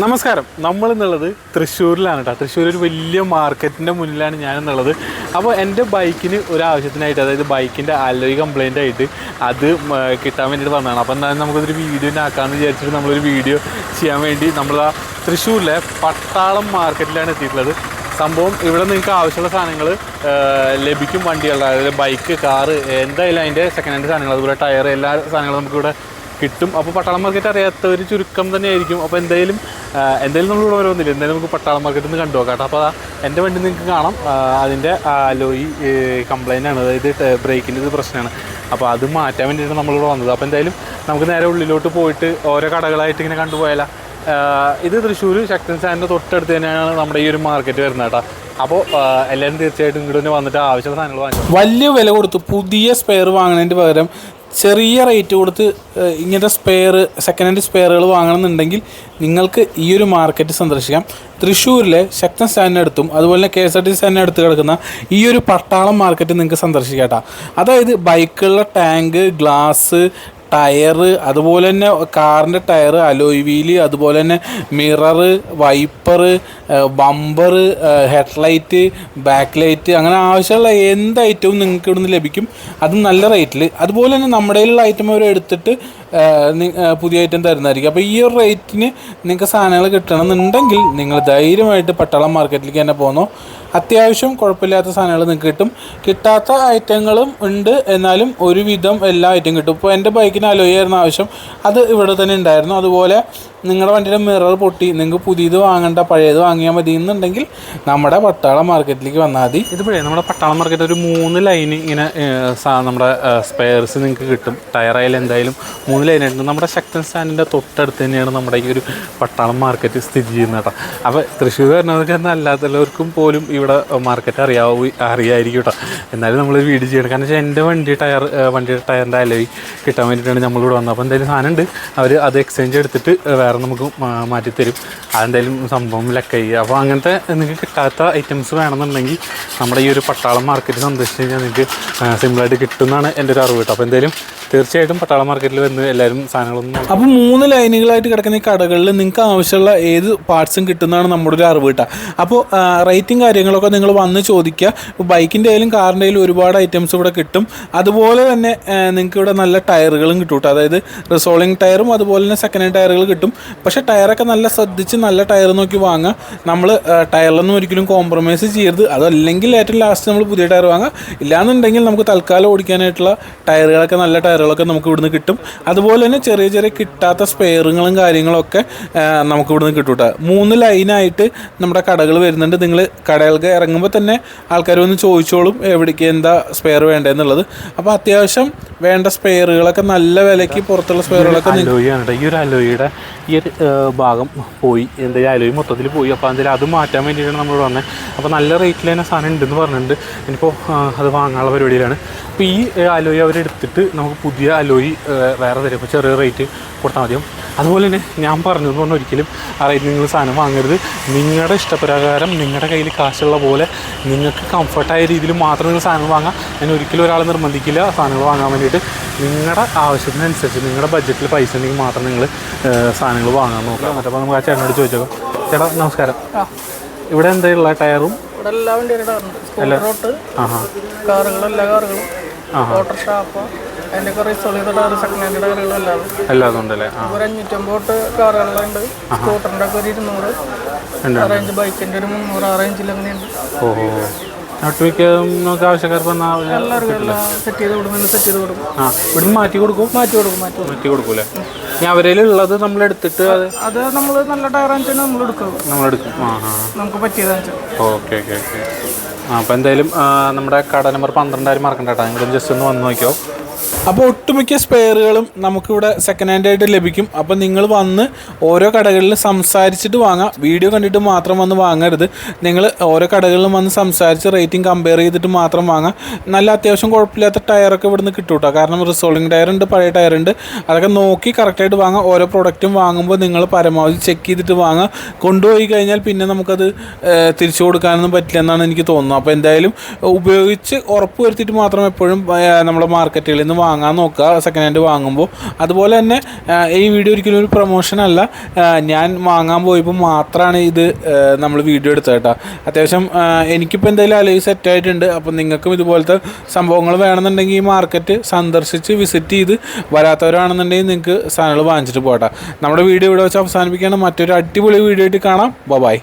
നമസ്കാരം. നമ്മൾ എന്നുള്ളത് തൃശ്ശൂരിലാണ് കേട്ടോ തൃശ്ശൂർ ഒരു വലിയ മാർക്കറ്റിന്റെ മുന്നിലാണ് ഞാൻ എന്നുള്ളത് അപ്പോൾ എന്റെ ബൈക്കിന് ഒരു ആവശ്യത്തിനായിട്ട് അതായത് ബൈക്കിന്റെ അലോയ് കംപ്ലൈന്റ് ആയിട്ട് അത് കിട്ടാൻ വേണ്ടിയിട്ട് വന്നതാണ്. അപ്പോൾ എന്തായാലും നമുക്കൊരു വീഡിയോ ആക്കാമെന്ന് വിചാരിച്ചിട്ട് നമ്മളൊരു വീഡിയോ ചെയ്യാൻ വേണ്ടി നമ്മൾ ആ തൃശ്ശൂരിലെ പട്ടാളം മാർക്കറ്റിലാണ് എത്തിയിട്ടുള്ളത്. സംഭവം ഇവിടെ നിങ്ങൾക്ക് ആവശ്യമുള്ള സാധനങ്ങൾ ലഭിക്കും വണ്ടികളുടെ അതായത് ബൈക്ക് കാറ് എന്തായാലും അതിന്റെ സെക്കൻഡ് ഹാൻഡ് സാധനങ്ങൾ അതുപോലെ ടയർ എല്ലാ സാധനങ്ങളും നമുക്കിവിടെ കിട്ടും. അപ്പോൾ പട്ടാളം മാർക്കറ്റ് അറിയാത്ത ഒരു ചുരുക്കം തന്നെയായിരിക്കും. അപ്പോൾ എന്തായാലും എന്തായാലും നമ്മൾ ഇവിടെ വരുന്നില്ല എന്തായാലും നമുക്ക് പട്ടാളം മാർക്കറ്റിൽ നിന്ന് കണ്ടു കേട്ടോ. അപ്പോൾ എന്റെ വണ്ടി നിങ്ങൾക്ക് കാണാം. അതിന്റെ ലോയി കംപ്ലൈന്റ് ആണ്. അതായത് ബ്രേക്കിന്റെ ഇത് പ്രശ്നമാണ്. അപ്പോൾ അത് മാറ്റാൻ വേണ്ടിയിട്ടാണ് നമ്മളിവിടെ വന്നത്. അപ്പോൾ എന്തായാലും നമുക്ക് നേരെ ഉള്ളിലോട്ട് പോയിട്ട് ഓരോ കടകളായിട്ട് ഇങ്ങനെ കണ്ടുപോയാലോ ഇത് തൃശ്ശൂർ ശക്തൻ സാറിന്റെ തൊട്ടടുത്ത് തന്നെയാണ് നമ്മുടെ ഈ ഒരു മാർക്കറ്റ് വരുന്നത് കേട്ടോ. അപ്പോൾ എല്ലാവരും തീർച്ചയായിട്ടും ഇങ്ങോട്ട് തന്നെ വന്നിട്ട് ആവശ്യമുള്ള സാധനങ്ങൾ വാങ്ങിച്ചു വലിയ വില കൊടുത്ത്. പുതിയ സ്പെയർ വാങ്ങുന്നതിന്റെ പകരം ചെറിയ റേറ്റ് കൊടുത്ത് ഇങ്ങനത്തെ സ്പെയർ സെക്കൻഡ് ഹാൻഡ് സ്പെയറുകൾ വാങ്ങണമെന്നുണ്ടെങ്കിൽ നിങ്ങൾക്ക് ഈ ഒരു മാർക്കറ്റ് സന്ദർശിക്കാം. തൃശ്ശൂരിലെ ശക്തൻ സ്റ്റാൻഡിനടുത്തും അതുപോലെ തന്നെ കെ എസ് ആർ ടി സ്റ്റാൻഡിനടുത്ത് കിടക്കുന്ന ഈ ഒരു പട്ടാളം മാർക്കറ്റ് നിങ്ങൾക്ക് സന്ദർശിക്കാം കേട്ടോ. അതായത് ബൈക്കുകളുടെ ടാങ്ക് ഗ്ലാസ് ടയർ അതുപോലെ തന്നെ കാറിന്റെ ടയർ അലോയ് വീൽ അതുപോലെ തന്നെ mirror wiper bumper headlight back light അങ്ങനെ ആവശ്യമുള്ള എന്ത് ഐറ്റവും നിങ്ങൾക്ക് ഇവിടുന്ന് ലഭിക്കും അത് നല്ല റേറ്റിൽ അതുപോലെ തന്നെ നമ്മുടെ കയ്യിലുള്ള ഐറ്റം ആ, പുതിയ ഐറ്റം തരുന്നതായിരിക്കും. അപ്പോൾ ഈ ഒരു റേറ്റിന് നിങ്ങൾക്ക് സാധനങ്ങൾ കിട്ടണമെന്നുണ്ടെങ്കിൽ നിങ്ങൾ ധൈര്യമായിട്ട് പട്ടാളം മാർക്കറ്റിലേക്ക് തന്നെ പോകുന്നു അത്യാവശ്യം കുഴപ്പമില്ലാത്ത സാധനങ്ങൾ നിങ്ങൾക്ക് കിട്ടും. കിട്ടാത്ത ഐറ്റങ്ങളും ഉണ്ട്. എന്നാലും ഒരുവിധം എല്ലാ ഐറ്റം കിട്ടും. ഇപ്പോൾ എന്റെ ബൈക്കിന് അലോയായിരുന്നു ആവശ്യം അത് ഇവിടെ തന്നെ ഉണ്ടായിരുന്നു. അതുപോലെ നിങ്ങളുടെ വണ്ടിയുടെ മിറർ പൊട്ടി. നിങ്ങൾക്ക് പുതിയത് വാങ്ങണ്ട പഴയത് വാങ്ങിയാൽ മതി എന്നുണ്ടെങ്കിൽ നമ്മുടെ പട്ടാള മാർക്കറ്റിലേക്ക് വന്നാൽ മതി. ഇതിപ്പോഴേ നമ്മുടെ പട്ടാള മാർക്കറ്റ് ഒരു മൂന്ന് ലൈൻ ഇങ്ങനെ നമ്മുടെ സ്പെയർസ് നിങ്ങൾക്ക് കിട്ടും. ടയർ ടയറായാലും എന്തായാലും മൂന്ന് ലൈനായിട്ട് നമ്മുടെ ശക്തൻ സ്റ്റാൻഡിന്റെ തൊട്ടടുത്ത് തന്നെയാണ് നമ്മുടെ ഈ ഒരു പട്ടാളം മാർക്കറ്റ് സ്ഥിതി ചെയ്യുന്നത് കേട്ടോ. അപ്പോൾ തൃശ്ശൂർ വരുന്നവർക്ക് അല്ലാത്തവർക്കും പോലും ഇവിടെ മാർക്കറ്റ് അറിയാവൂ അറിയായിരിക്കും കേട്ടോ. എന്നാലും നമ്മൾ വീട് ചെയ്യണം. കാരണം വെച്ചാൽ എന്റെ വണ്ടി ടയർ വണ്ടിയുടെ ടയറിന്റെ അലവി കിട്ടാൻ വേണ്ടിയിട്ടാണ് നമ്മളിവിടെ വന്നത്. അപ്പോൾ എന്തായാലും സാധനം ഉണ്ട്. അവർ അത് എക്സ്ചേഞ്ച് എടുത്തിട്ട് വേറെ നമുക്ക് മാ- മാറ്റിത്തരും. അതെന്തായാലും സംഭവം ലക്കായി. അപ്പോൾ അങ്ങനത്തെ നിങ്ങൾക്ക് കിട്ടാത്ത ഐറ്റംസ് വേണമെന്നുണ്ടെങ്കിൽ നമ്മുടെ ഈ ഒരു പട്ടാളം മാർക്കറ്റ് സന്ദർശിച്ച് കഴിഞ്ഞാൽ നിങ്ങൾക്ക് സിമ്പിളായിട്ട് കിട്ടുമെന്നാണ് എന്റെ ഒരു അറിവ് കേട്ടോ. അപ്പോൾ എന്തായാലും തീർച്ചയായിട്ടും പട്ടാള മാർക്കറ്റിൽ വന്ന് എല്ലാവരും സാധനങ്ങളൊന്നും അപ്പൊ അപ്പോൾ മൂന്ന് ലൈനുകളായിട്ട് കിടക്കുന്ന ഈ കടകളിൽ നിങ്ങൾക്ക് ആവശ്യമുള്ള ഏത് പാർട്സും കിട്ടുന്നതാണ് നമ്മുടെ ഒരു അറിവ് കിട്ടുക. അപ്പോൾ റേറ്റും കാര്യങ്ങളൊക്കെ നിങ്ങൾ വന്ന് ചോദിക്കുക. ബൈക്കിന്റെ ആയാലും കാറിന്റെ ആയാലും ഒരുപാട് ഐറ്റംസ് ഇവിടെ കിട്ടും. അതുപോലെ തന്നെ നിങ്ങൾക്ക് ഇവിടെ നല്ല ടയറുകളും കിട്ടും കേട്ടോ. അതായത് റിസോളിംഗ് ടയറും അതുപോലെ തന്നെ സെക്കൻഡ് ഹാൻഡ് ടയറുകൾ കിട്ടും. പക്ഷേ ടയറൊക്കെ നല്ല ശ്രദ്ധിച്ച് നല്ല ടയർ നോക്കി വാങ്ങുക. നമ്മൾ ടയറിലൊന്നും ഒരിക്കലും കോംപ്രമൈസ് ചെയ്യരുത്. അതല്ലെങ്കിൽ ഏറ്റവും ലാസ്റ്റ് നമ്മൾ പുതിയ ടയർ വാങ്ങുക. ഇല്ലാന്നുണ്ടെങ്കിൽ നമുക്ക് തൽക്കാലം ഓടിക്കാനായിട്ടുള്ള ടയറുകളൊക്കെ നല്ല ടയറുകളൊക്കെ നമുക്ക് ഇവിടുന്ന് കിട്ടും. അതുപോലെ തന്നെ ചെറിയ ചെറിയ കിട്ടാത്ത സ്പെയറുകളും കാര്യങ്ങളൊക്കെ നമുക്ക് ഇവിടുന്ന് കിട്ടും കേട്ടോ മൂന്ന് ലൈനായിട്ട് നമ്മുടെ കടകൾ വരുന്നുണ്ട്. നിങ്ങൾ കടകൾക്ക് ഇറങ്ങുമ്പോൾ തന്നെ ആൾക്കാർ വന്ന് ചോദിച്ചോളും എവിടേക്ക് എന്താ സ്പെയർ വേണ്ടതെന്നുള്ളത് അപ്പോൾ അത്യാവശ്യം വേണ്ട സ്പെയറുകളൊക്കെ നല്ല വിലയ്ക്ക് പുറത്തുള്ള സ്പെയറുകളൊക്കെ നിങ്ങൾക്ക് അലോയി ആണ് കേട്ടോ ഈ ഒരു അലോയിയുടെ ഈ ഒരു ഭാഗം പോയി. എന്താ അലോയി മൊത്തത്തിൽ പോയി. അപ്പോൾ എന്തായാലും അത് മാറ്റാൻ വേണ്ടിയിട്ടാണ് നമ്മൾ വന്നത് അപ്പോൾ നല്ല റേറ്റിൽ തന്നെ സാധനം ഉണ്ടെന്ന് പറഞ്ഞിട്ടുണ്ട്. ഇനിയിപ്പോൾ അത് വാങ്ങാനുള്ള പരിപാടിയിലാണ്. അപ്പോൾ ഈ അലോയി അവരെടുത്തിട്ട് നമുക്ക് പുതിയ അലോയി വേറെ തരും. ഇപ്പോൾ ചെറിയ റേറ്റ് കൊടുത്താൽ മതിയാവും. അതുപോലെ തന്നെ ഞാൻ പറഞ്ഞു എന്ന് പറഞ്ഞാൽ ഒരിക്കലും ആ റേറ്റ് നിങ്ങൾ സാധനം വാങ്ങരുത്. നിങ്ങളുടെ ഇഷ്ടപ്രകാരം നിങ്ങളുടെ കയ്യിൽ കാശുള്ള പോലെ നിങ്ങൾക്ക് കംഫർട്ടായ രീതിയിൽ മാത്രം നിങ്ങൾ സാധനം വാങ്ങാം. ഞാൻ ഒരിക്കലും ഒരാളെ നിർബന്ധിക്കില്ല. സാധനങ്ങൾ വാങ്ങാൻ വേണ്ടിയിട്ട് നിങ്ങളുടെ ആവശ്യത്തിനനുസരിച്ച് നിങ്ങളുടെ ബഡ്ജറ്റിൽ പൈസ ഉണ്ടെങ്കിൽ മാത്രം നിങ്ങൾ സാധനങ്ങൾ വാങ്ങാൻ നോക്കുക. മറ്റപ്പോൾ നമുക്ക് ആ ചേട്ടനോട് ചോദിച്ചോ ചേട്ടാ നമസ്കാരം. ഇവിടെ എന്തായുള്ള ടയറും? ഇവിടെ എല്ലാ കാറുകളും കാറുകളും. ഓട്ടോറിക്ഷ ടയർ സെക്കൻഡ് ഹാൻഡ് ടയറുകളും എല്ലാതും. ഉണ്ടല്ലേ ഒരു അഞ്ഞൂറ്റമ്പത് തൊട്ട് കാറുകളുണ്ട് സ്കൂട്ടറിന്റെ ഒക്കെ ഒരു ഇരുന്നൂറ്. ഉണ്ട്. റേഞ്ച് ബൈക്കിന്റെ ഒരു മുന്നൂറ് ആ റേഞ്ചിൽ അങ്ങനെയുണ്ട്. ഓഹോ. ഒട്ടുമിക്ക നമുക്ക് ആവശ്യക്കാർക്ക് വന്നാൽ എല്ലാവർക്കും എല്ലാം സെറ്റ് ചെയ്ത് കൊടുക്കും സെറ്റ് ചെയ്ത് കൊടുക്കും. ആ ഇവിടുന്ന് മാറ്റി കൊടുക്കും? മാറ്റി കൊടുക്കും മാറ്റി കൊടുക്കും. മാറ്റി കൊടുക്കൂലേ? ഇനി അവരേലുള്ളത് നമ്മൾ എടുത്തിട്ട് അത് അത് നമ്മൾ നല്ല വെച്ചാൽ നമ്മൾ എടുക്കും നമ്മളെടുക്കും. ആ ആ. നമുക്ക് പറ്റിയതാണെന്ന് ഓക്കെ ഓക്കെ ഓക്കെ. ആ അപ്പോൾ എന്തായാലും നമ്മുടെ കട നമ്പർ പന്ത്രണ്ടായിരം മറക്കണ്ട കേട്ടോ. നിങ്ങളും ജസ്റ്റ് ഒന്ന് വന്ന് നോക്കിയോ. അപ്പോൾ ഒട്ടുമിക്ക സ്പെയറുകളും നമുക്കിവിടെ സെക്കൻഡ് ഹാൻഡ് ആയിട്ട് ലഭിക്കും. അപ്പോൾ നിങ്ങൾ വന്ന് ഓരോ കടകളിൽ സംസാരിച്ചിട്ട് വാങ്ങാം. വീഡിയോ കണ്ടിട്ട് മാത്രം വന്ന് വാങ്ങരുത്. നിങ്ങൾ ഓരോ കടകളിലും വന്ന് സംസാരിച്ച് റേറ്റിംഗ് കമ്പയർ ചെയ്തിട്ട് മാത്രം വാങ്ങാം. നല്ല അത്യാവശ്യം കുഴപ്പമില്ലാത്ത ടയറൊക്കെ ഇവിടുന്ന് കിട്ടും കേട്ടോ കാരണം റിസോൾവിംഗ് ടയറുണ്ട് പഴയ ടയറുണ്ട് അതൊക്കെ നോക്കി കറക്റ്റായിട്ട് വാങ്ങാം. ഓരോ പ്രൊഡക്റ്റും വാങ്ങുമ്പോൾ നിങ്ങൾ പരമാവധി ചെക്ക് ചെയ്തിട്ട് വാങ്ങാം. കൊണ്ടുപോയി കഴിഞ്ഞാൽ പിന്നെ നമുക്കത് തിരിച്ചു കൊടുക്കാനൊന്നും പറ്റില്ല എന്നാണ് എനിക്ക് തോന്നുന്നത്. അപ്പോൾ എന്തായാലും ഉപയോഗിച്ച് ഉറപ്പ് വരുത്തിയിട്ട് മാത്രം എപ്പോഴും നമ്മുടെ മാർക്കറ്റുകളിൽ നിന്ന് വാങ്ങാൻ വാങ്ങാൻ നോക്കുക സെക്കൻഡ് ഹാൻഡ് വാങ്ങുമ്പോൾ. അതുപോലെ തന്നെ ഈ വീഡിയോ ഒരിക്കലും ഒരു പ്രൊമോഷൻ അല്ല. ഞാൻ വാങ്ങാൻ പോയപ്പോൾ മാത്രമാണ് ഇത് നമ്മൾ വീഡിയോ എടുത്തത് കേട്ടോ. അത്യാവശ്യം എനിക്കിപ്പോൾ എന്തായാലും അലവ് സെറ്റ് ആയിട്ടുണ്ട്. അപ്പം നിങ്ങൾക്കും ഇതുപോലത്തെ സംഭവങ്ങൾ വേണമെന്നുണ്ടെങ്കിൽ ഈ മാർക്കറ്റ് സന്ദർശിച്ച് വിസിറ്റ് ചെയ്ത് വരാത്തവരാണെന്നുണ്ടെങ്കിൽ നിങ്ങൾക്ക് സാധനങ്ങൾ വാങ്ങിച്ചിട്ട് പോകട്ടെ നമ്മുടെ വീഡിയോ ഇവിടെ വെച്ച് അവസാനിപ്പിക്കുകയാണ്. മറ്റൊരു അടിപൊളി വീഡിയോ ആയിട്ട് കാണാം. ബൈ